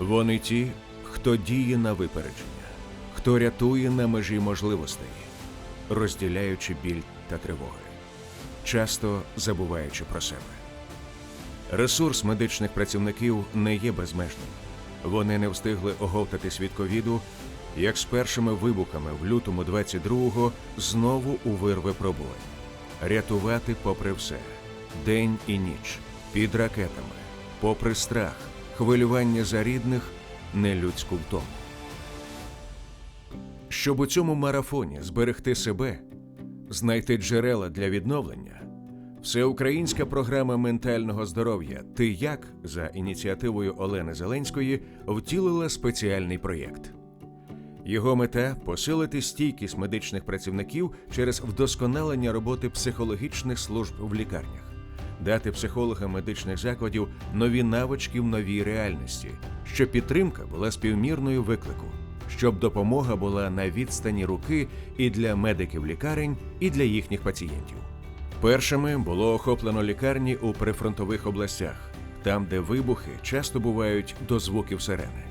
Вони ті, хто діє на випередження, хто рятує на межі можливостей, розділяючи біль та тривоги, часто забуваючи про себе. Ресурс медичних працівників не є безмежним. Вони не встигли оговтатись від ковіду, як з першими вибухами в лютому 22-го знову у вирви пробувань. Рятувати попри все, день і ніч, під ракетами, попри страх, хвилювання за рідних, нелюдську втому. Щоб у цьому марафоні зберегти себе, знайти джерела для відновлення, всеукраїнська програма ментального здоров'я Ти як за ініціативою Олени Зеленської втілила спеціальний проєкт. Його мета посилити стійкість медичних працівників через вдосконалення роботи психологічних служб в лікарнях, дати психологам медичних закладів нові навички в новій реальності, щоб підтримка була співмірною виклику, щоб допомога була на відстані руки і для медиків лікарень, і для їхніх пацієнтів. Першими було охоплено лікарні у прифронтових областях, там, де вибухи часто бувають до звуків сирени.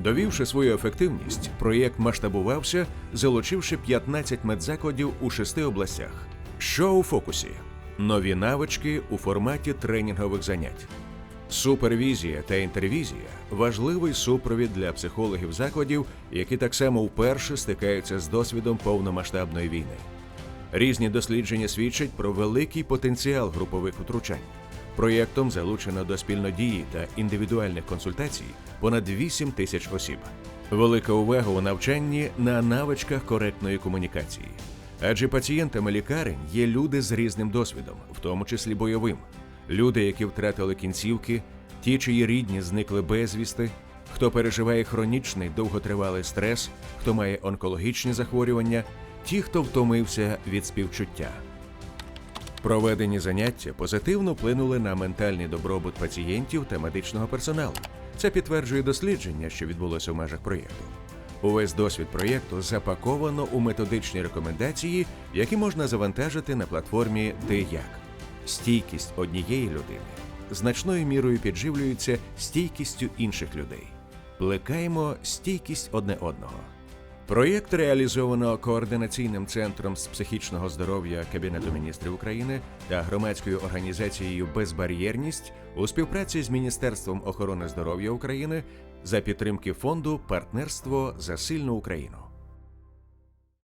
Довівши свою ефективність, проєкт масштабувався, залучивши 15 медзакладів у шести областях. Що у фокусі? Нові навички у форматі тренінгових занять. Супервізія та інтервізія важливий супровід для психологів закладів, які так само вперше стикаються з досвідом повномасштабної війни. Різні дослідження свідчать про великий потенціал групових втручань. Проєктом залучено до спільнодії та індивідуальних консультацій понад 8 тисяч осіб. Велика увага у навчанні на навичках коректної комунікації. Адже пацієнтами лікарень є люди з різним досвідом, в тому числі бойовим, люди, які втратили кінцівки, ті, чиї рідні зникли безвісти, хто переживає хронічний довготривалий стрес, хто має онкологічні захворювання, ті, хто втомився від співчуття. Проведені заняття позитивно вплинули на ментальний добробут пацієнтів та медичного персоналу. Це підтверджує дослідження, що відбулося в межах проєкту. Увесь досвід проєкту запаковано у методичні рекомендації, які можна завантажити на платформі Ти як. Стійкість однієї людини значною мірою підживлюється стійкістю інших людей. Плекаємо стійкість одне одного. Проєкт реалізовано координаційним центром з психічного здоров'я Кабінету міністрів України та громадською організацією Безбар'єрність у співпраці з Міністерством охорони здоров'я України за підтримки фонду Партнерство за сильну Україну.